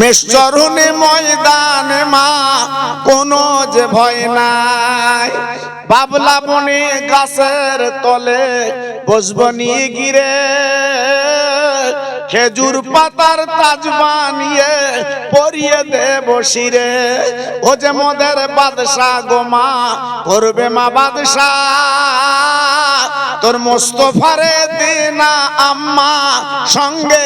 মেশ্বরুনি ময়দান মা, কোনো যে ভয় নাই। বাবলা বনে গাছের তলে বসব নিয়ে গিরে। খেজুর পাতার তাজ বানিয়ে পরিয়ে দে বসিরে ও যে মোদের বাদশা গোমা করবে মা বাদশা তোর মোস্তফারে দিনা আম্মা সঙ্গে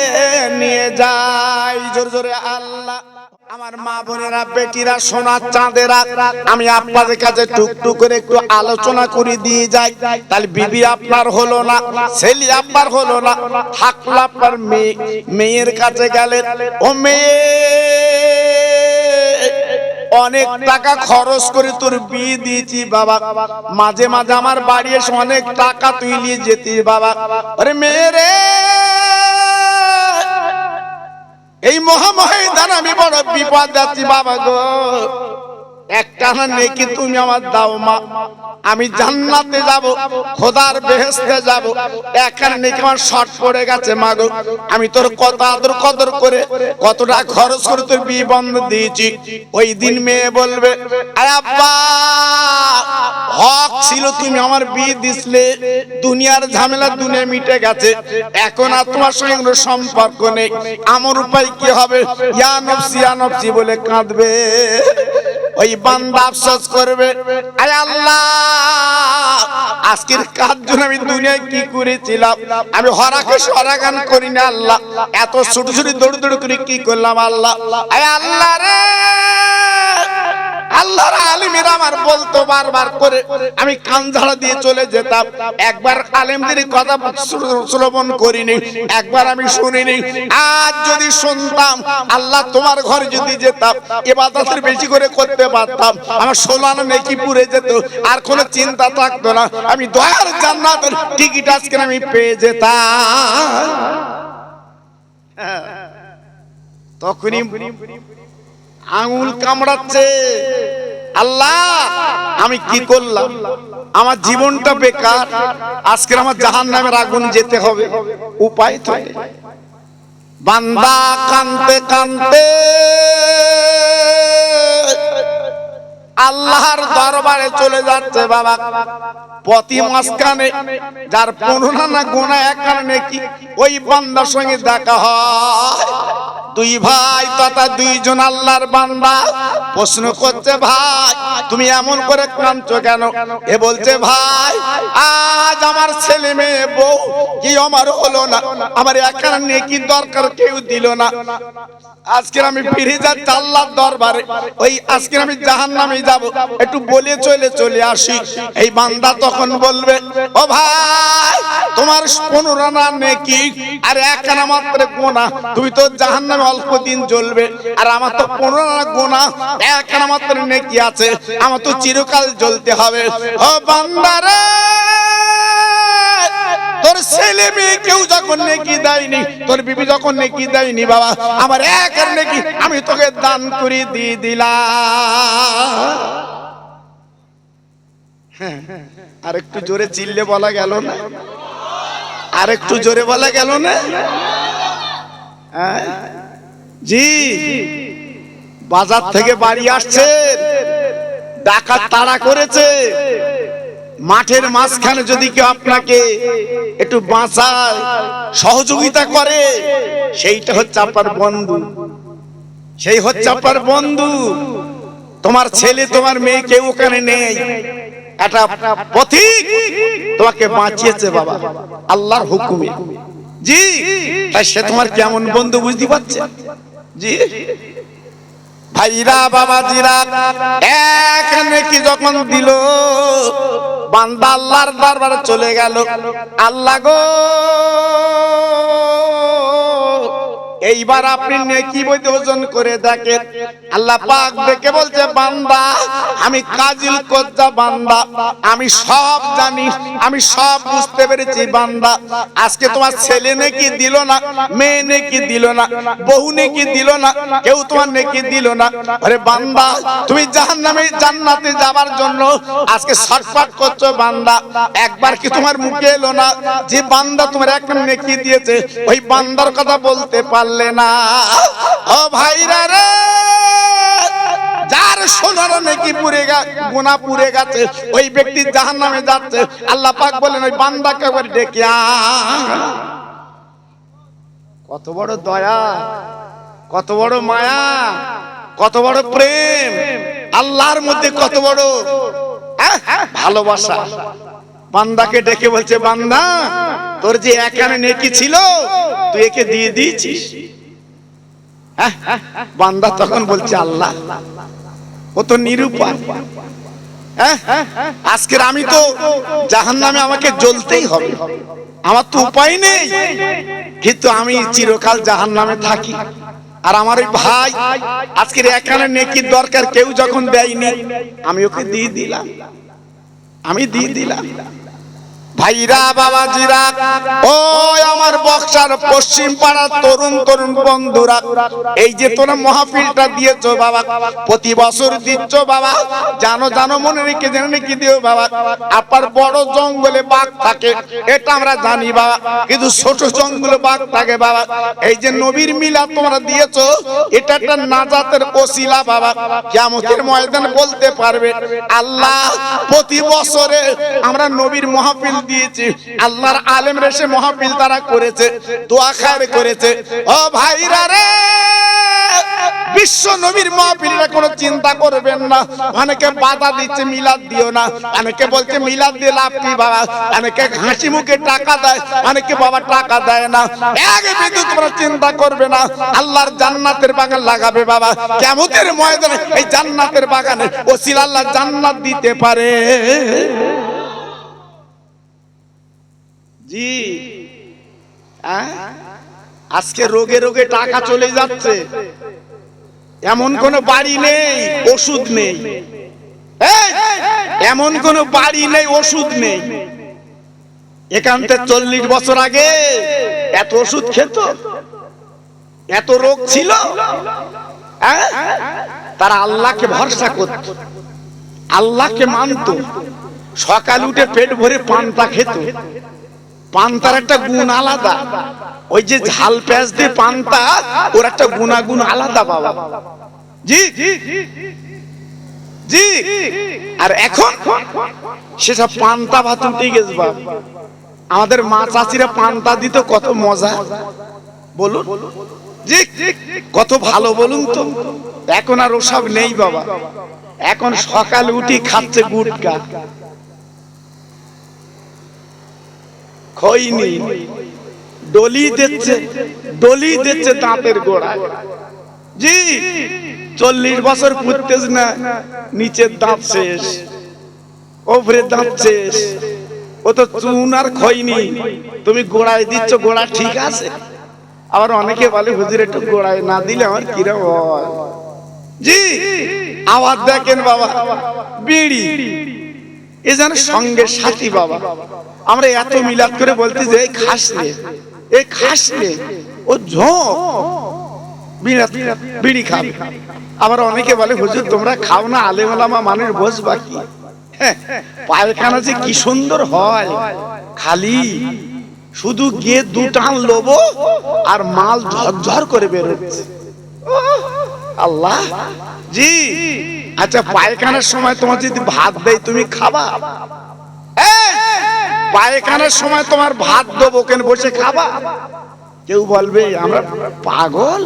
নিয়ে যাই। জোর জোরে আল্লাহ। আমার মা বোনেরা, বেটিরা, সোনার চাঁদেরা, আমি আপনাদের কাছে টুকটুক করে একটু আলোচনা করে দিয়ে যাই। তাহলে বিবি আপনার হলো না, ছেলে আপনার হলো না থাকল আপনার মেয়ে, মেয়ের কাছে গেলেন। ও মেয়ে! অনেক টাকা খরচ করে তোর বিয়ে দিয়েছি, বাবা। মাঝে মাঝে আমার বাড়ি এসে অনেক টাকা তুই নিয়ে যেতি বাবা। আরে মেরে এই মহামহিদান আমি বড় বিপদ যাচ্ছি বাবা গো। একটা না নেকি তুমি আমার দাও মা। আমি জান্নাতে যাব, খোদার বেহেস্তে যাব। এখানে নেকি আমার শর্ট পড়ে গেছে মা গো। আমি তোর কত আদর কদর করে কতটা খরচ করে তোর বিয়ে বন্ধ দিয়েছি। ওই দিন মেয়ে বলবে, আরে আব্বা, হক ছিল তুমি আমার বিয়ে দিসলে দুনিয়ার ঝামেলা দুনিয়া মিটে গেছে। এখন আর তোমার সঙ্গে কোনো সম্পর্ক নেই। আমার উপায় কি হবে? ইয়া নফসি, বলে কাঁদবে। ওই বান্দা আফসোস করবে আরে আল্লাহ, আজকের কাজ জন্য আমি দুনিয়ায় কি করেছিলাম? আমি হরাকে সরাগান করি না, আল্লাহ। এত ছোট ছোট দৌড় দৌড় করে কি করলাম, আল্লাহ? আরে আল্লাহ রে আল্লাহর আলিমের আমার বলতো বারবার করে, আমি কান ঝাড়া দিয়ে চলে যেতাম। একবার আলেমদের কথা শ্র- শ্রবণ করিনি, একবার আমি শুনিনি। আজ যদি শুনতাম, আল্লাহ তোমার ঘরে যদি যেতাম, এবাদতের বেশি করে করতে পারতাম। আমার সোলানো নেকি পুড়ে যেত, আর কোনো চিন্তা থাকতো না। আমি দয়ার জান্নাতের টিকিট আজকে আমি পেয়ে যেতাম। তখনই আঙুল কামড়াচ্ছে। আল্লাহ, আমি কি করলাম? আমার জীবনটা বেকার। আজকে আমার জাহান নামের আগুন যেতে হবে। উপায় তো। বান্দা কানতে কানতে আল্লাহর দরবারে চলে যাচ্ছে বাবা। প্রতি মাসখানে যার পনেরো না গোনা একানে কি, ওই বান্দার সঙ্গে দেখা হয়। দুই ভাই তথা দুইজন আল্লাহর বান্দা প্রশ্ন করছে, ভাই, তুমি এমন করে কাঁদছো কেন? এ বলছে, ভাই, আজ আমার ছেলে মেয়ে বউ কি আমার হলো না। আমার একার নেকি দরকার কেউ দিল না। আজকে আমি ফিরে যাচ্ছি আল্লাহর দরবারে। ওই আজকে আমি জাহান নামে যাব, একটু বলে চলে চলে আসি। এই বান্দা তখন বলবে, ও ভাই, তোমার পনেরো না নেকি? আর একখানা মাত্র গোনা। তুমি তো জাহান নামে অল্প দিন জ্বলবে। আর আমার তো পনেরো না গোনা, একখানা মাত্র নেকি আছে। আমার তো চিরকাল জ্বলতে হবে। ও বান্দারে তোর ছেলে মেয়ে কেউ যখন নেকি দেয়নি তোর বিবি যখন নেকি দেয়নি বাবা আমার এক আর নেকি আমি তোকে দান করে দিয়ে হ্যাঁ, আর একটু জোরে চিল্লে বলা গেল না? আর একটু জোরে বলা গেল না? হ্যাঁ? জি। বাজার থেকে বাড়ি আসছে ডাকাত তাড়া করেছে মাঠের মাঝখানে যদি কেউ আপনাকে একটু বাঁচায়, সহযোগিতা করে, সেইটা হচ্ছে আপনার বন্ধু। সেই হচ্ছে আপনার বন্ধু। তোমার ছেলে, তোমার মেয়ে কেউ ওখানে নেই। একটা পথিক তোমাকে বাঁচিয়েছে বাবা। আল্লাহর হুকুমে। জি, তাই সে তোমার কেমন বন্ধু বুঝতে পারছে? জি। ভাইরা, বাবাজিরা, এক নেকি যখন দিল বান্দা আল্লাহর দরবারে চলে গেল। আল্লাহ গো এইবার আপনি নেকি বইতে ওজন করে দেখেন। আল্লাহ পাক দেখে বলছে, বান্দা, আমি কাজিল কোজ্জা বান্দা। আমি সব জানি, আমি সব বুঝতে পেরেছি, বান্দা। আজকে তোমার ছেলে নেকি দিল না, মেয়ে নেকি দিল না, বউ নেকি দিল না, কেউ তোমার নেকি দিল না। আরে বান্দা, তুমি জাহান্নামে জান্নাতে যাবার জন্য আজকে ছটফট করছ, বান্দা। একবার কি তোমার মুখে এলো না যে বান্দা তোমার একটা নেকি দিয়েছে? ওই বান্দার কথা বলতে পারলে না, ও ভাইরা রে, যার সোনার নাকি গেছে গুনাহ পুড়ে গেছে, ওই ব্যক্তি জাহান্নামে যাচ্ছে। আল্লাহ পাক বলেন, ওই বান্দাকে একবার ডেকে কত বড় দয়া, কত বড় মায়া, কত বড় প্রেম। আল্লাহর মধ্যে কত বড় ভালোবাসা। বান্দাকে ডেকে বলছে বান্দা তোর যে একানে নেকি ছিল তুই একে দিয়ে দিয়েছিস। হ্যাঁ, বান্দা তখন বলছে আল্লাহ ও তো নিরুপায়। হ্যাঁ, আজকের আমি তো জাহান নামে আমাকে জ্বলতেই হবে। আমার তো উপায় নেই। কিন্তু আমি চিরকাল জাহান নামে থাকি। আর আমার ওই ভাই আজকের এখানে নেকির দরকার কেউ যখন দেয়নি আমি ওকে দিয়ে দিলাম। আমি দিয়ে দিলাম। ভাইরা, বাবাজিরা ও আমার বক্সার পশ্চিম পাড়ার তরুণ তরুণ বন্ধুরা, এই যে তোরা মহাফিলটা দিয়েছ বাবা, প্রতি বছর দিচ্ছ বাবা, জানো জানো, মনে রেখে, জেনে রেখে দিও বাবা আপনার বড় জঙ্গলে বাঘ থাকে, এটা আমরা জানি বাবা, কিন্তু ছোট জঙ্গলে বাঘ থাকে বাবা, এই যে নবীর মিলা তোমরা দিয়েছ, এটা একটা নাজাতের ওসিলা বাবা, কিয়ামতের ময়দান বলতে পারবে, আল্লাহ, প্রতি বছরে আমরা নবীর মহাফিল দিয়েছি। আল্লাহর আলেম রেসে মহাফিল তারা করেছে, দোয়া খায়ের করেছে। ও ভাইরা রে, বিশ্ব নবীর কোনো চিন্তা করবেন না। অনেকে বাধা দিচ্ছে, মিলাদ দিও না। অনেকে বলছে, মিলাদ দিয়ে লাভ কি বাবা? অনেকে হাসি মুখে টাকা দেয়, অনেকে বাবা টাকা দেয় না। এক বিন্দু তোমরা চিন্তা করবে না। আল্লাহর জান্নাতের বাগান লাগাবে বাবা। কেমতের ময়দানে এই জান্নাতের বাগানে ওসিল আল্লাহ জান্নাত দিতে পারে। জি? আজকে রোগে রোগে টাকা চলে যাচ্ছে। এমন কোন বাড়ি নেই ওষুধ নেই। এমন কোন বাড়ি নেই ওষুধ নেই। থেকে চল্লিশ বছর আগে এত ওষুধ খেত। এত রোগ ছিল? তারা আল্লাহকে ভরসা করত। আল্লাহকে মানত। সকাল উঠে পেট ভরে পান্তা খেত। পান্তার একটা গুণ আলাদা। ওই যে ঝাল পেঁয়াজ দিয়ে পান্তা, ওর একটা গুণাগুণ আলাদা বাবা। জি জি আর এখন সেসব পান্তা ভাত উঠে গেছে বাবা আমাদের মা চাচিরা পান্তা দিত, কত মজা। বলুন। জি, কত ভালো বলুন তো। এখন আর ওসব নেই বাবা। এখন সকাল উঠি খাচ্ছে গুটকা। খইনি। ডলি দিচ্ছে ডলি দিচ্ছে দাঁতের গোড়ায়। জি, চল্লিশ বছর পুঁততেছ না, নিচের দাঁত শেষ ওপরে দাঁত শেষ। ও তো চুন আর খইনি। তুমি গোড়ায় দিচ্ছ, গোড়া ঠিক আছে। আবার অনেকে বলে, হুজুর, একটু গোড়ায় না দিলে আমার কিরম হয়? জি, আওয়াজ দেখেন বাবা, বিড়ি। এ যেন সঙ্গে সাথী বাবা। আমরা এত মিলাদ করে বলতে যে এই খাস নে এই খাস নে ও ঝোঁক বিড়া- বিড়ি খাবে। আবার অনেকে বলে হুজুর তোমরা খাও না আলেমালামা মানুষ বস বাকি। পায়খানা যে কি সুন্দর হয়। খালি শুধু গিয়ে দু টান লোবো আর মাল ঝরঝর করে বেরোচ্ছে। আল্লাহ জি। আচ্ছা পায়খানার সময় তোমার যদি ভাত দেয় তুমি খাবা? পায়খানার সময় তোমার ভাত দেবো কেন? বসে খাবা? কেউ বলবে আমরা পাগল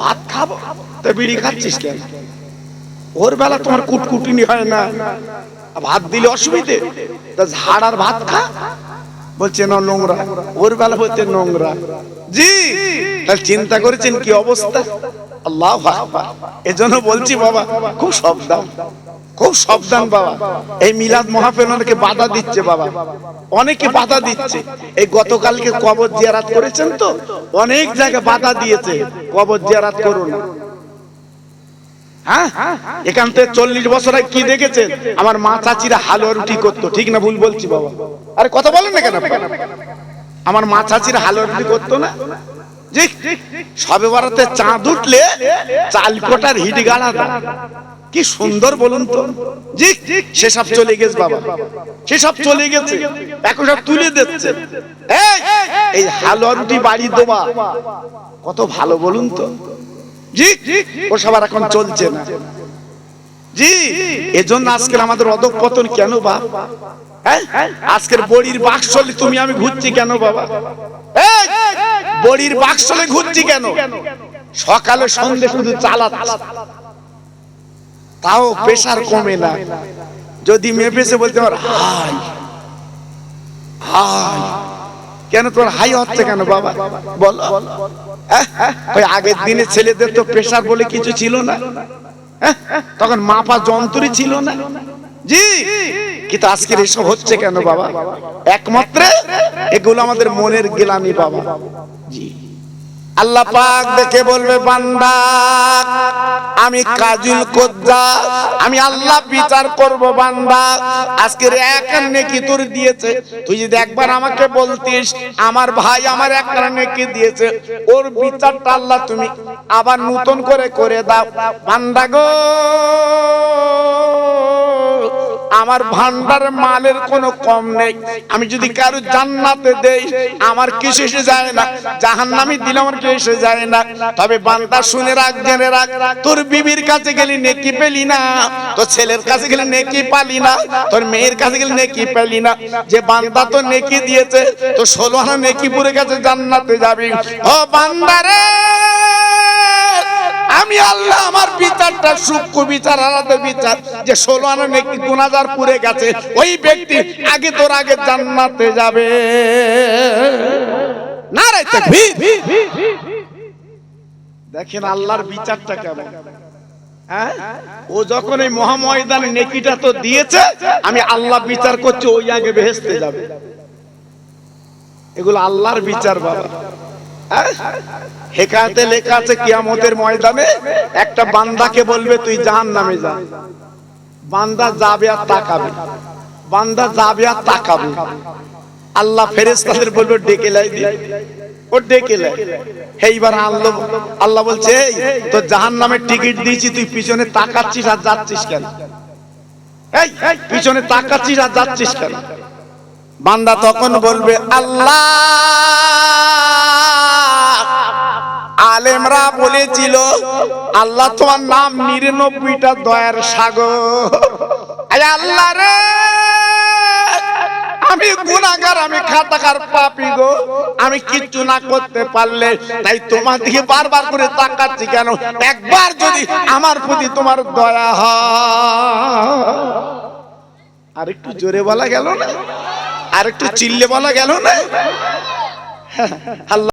ভাত খাব। তা বিড়ি খাচ্ছিস কেন? ওর বেলা তোমার কুটকুটিনি হয় না। ভাত দিলে অসুবিধে। তা ঝাড় আর ভাত খা। বলছে না নোংরা। ওর বেলা বলছে নোংরা। জি তাহলে চিন্তা করেছেন কি অবস্থা? আল্লাহ এজন্য বলছি বাবা, খুব সাবধান খুব সাবধান বাবা। এই মিলাদ মহাফেল অনেকে বাধা দিচ্ছে বাবা। অনেকে বাধা দিচ্ছে। এই গতকালকে কবর জিয়ারাত করেছেন তো? অনেক জায়গায় বাধা দিয়েছে। কবর জিয়ারাত করুন। হ্যাঁ? এখান থেকে চল্লিশ বছর কি দেখেছেন? আমার মা চাচিরা হালুয়া রুটি করতো। ঠিক না ভুল বলছি বাবা? আরে কথা বলেন না কেন? আমার মা চাচিরা হালুয়া রুটি করতো না? সবে বারাতে চাঁদ উঠলে চাল কোটার হিট গাড়া। কি সুন্দর বলুন তো। জি সেসব চলে গেছে বাবা। সেসব চলে গেছে। এখন সব তুলে দিচ্ছে। এই, হালুয়া রুটি বাড়ি দেবা। কত ভালো বলুন তো। জি ও সবার এখন চলছে না। জি এজন্য আজকের আমাদের অধঃপতন কেন বা? হ্যাঁ? আজকের বড়ির বাক্সলে তুমি আমি ঘুরছি কেন বাবা? বড়ির বাক্সলে ঘুরছি কেন? সকালে সন্ধে শুধু চালাচ্ছি। তাও প্রেশার কমে না। যদি মেপেছে বলতে পার হাই হাই কেন তোর হাই হচ্ছে কেন বাবা? বল। ওই আগের দিনে ছেলেদের তো প্রেশার বলে কিছু ছিল না। হ্যাঁ? তখন মাপা যন্ত্রই ছিল না। জি। কিন্তু আজকের এসব হচ্ছে কেন বাবা? একমাত্র এগুলো আমাদের মনের গেলামি বাবা। জি। আল্লাহ পাক দেখে বলবে, বান্দা, আমি কাজুল কোদ্দা, আমি আল্লাহ বিচার করব বান্দা। আজকের এক নেকি তোর দিয়েছে? তুই যদি একবার আমাকে বলতিস, আমার ভাই আমার এক নেকি দিয়েছে? ওর বিচারটা আল্লাহ তুমি আবার নতুন করে করে দাও। বান্দা গো। আমার ভান্ডার মালের কোনো কম নেই। আমি যদি কারও জান্নাতে দেই, আমার কিছু এসে যায় না। জাহান্নামি দিলে আমার কিছু এসে যায় না। তবে বান্দা শুনে রাখ, জেনে রাখ, তোর বিবির কাছে গেলি নেকি পেলি না। তোর ছেলের কাছে গেলে নেকি পালি না। তোর মেয়ের কাছে গেলে নেকি পেলি না। যে বান্দা তো নেকি দিয়েছে, তো ষোলো আনা নেকি পুরে গেছে জান্নাতে যাবি। ও বান্দারে আমি আল্লাহ আমার বিচারটা সূক্ষ্ম বিচার, আলাদা বিচার। যে ষোলো আনা নাকি গুনাজার পুরে গেছে, ওই ব্যক্তি আগে তোর আগে জান্নাতে যাবে। না রে দেখেন আল্লাহর বিচারটা কেমন। হ্যাঁ? ও যখন এই মহাময়দানে নেকিটা তো দিয়েছে, আমি আল্লাহ বিচার করছি, ওই আগে বেহেস্তে যাবে। এগুলো আল্লাহর বিচার বাবা? হেকাতে লেখা আছে কিয়ামতের ময়দানে একটা বান্দাকে বলবে তুই জাহান নামে যা। বান্দা যাবে আর তাকাবে। বান্দা যাবে আর তাকাবে। আল্লাহ বলবে ডেকে লাই দি। ও ডেকে লাই। এইবার আল্লাহ আল্লাহ বলছে এই তো জাহান নামের টিকিট দিয়েছি তুই পিছনে তাকাচ্ছিস আর যাচ্ছিস কেন? এই, পিছনে তাকাচ্ছিস আর যাচ্ছিস কেন? বান্দা তখন বলবে আল্লাহ! আলেমরা বলেছিল, আল্লাহ তোমার নাম নিরানব্বইটা দয়ার সাগর। আল্লাহ রে! আমি গুনাগার আমি খাতাকার পাপি গো। আমি কিচ্ছু না করতে পারলে, তাই তোমার দিকে বারবার করে তাকাচ্ছি কেন? একবার যদি আমার প্রতি তোমার দয়া হয়। আর একটু জোরে বলা গেল না? আর একটু চিল্লে বলা গেল না? আল্লাহ